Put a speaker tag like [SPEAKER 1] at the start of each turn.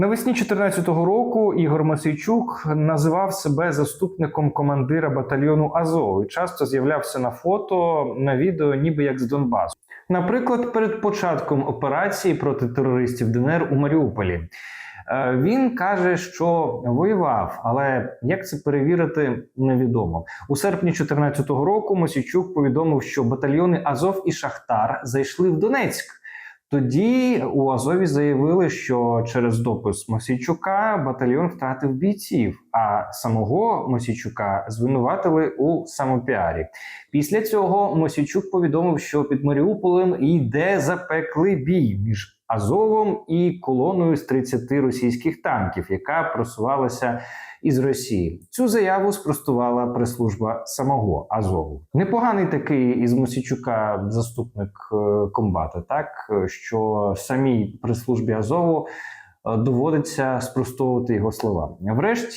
[SPEAKER 1] Навесні 2014 року Ігор Мосійчук називав себе заступником командира батальйону Азов і часто з'являвся на фото на відео, ніби як з Донбасу. Наприклад, перед початком операції проти терористів ДНР у Маріуполі. Е, Він каже, що воював, але як це перевірити, невідомо. У серпні 2014 року Мосійчук повідомив, що батальйони Азов і Шахтар зайшли в Донецьк. Тоді у Азові заявили, що через допис Мосійчука батальйон втратив бійців, а самого Мосійчука звинуватили у самопіарі. Після цього Мосійчук повідомив, що під Маріуполем йде запеклий бій між Азовом і колоною з 30 російських танків, яка просувалася із Росії. Цю заяву спростувала прес-служба самого Азову. Непоганий такий із Мосійчука заступник е, комбата, так е, що самій прес-службі Азову е, доводиться спростовувати його слова. Врешті.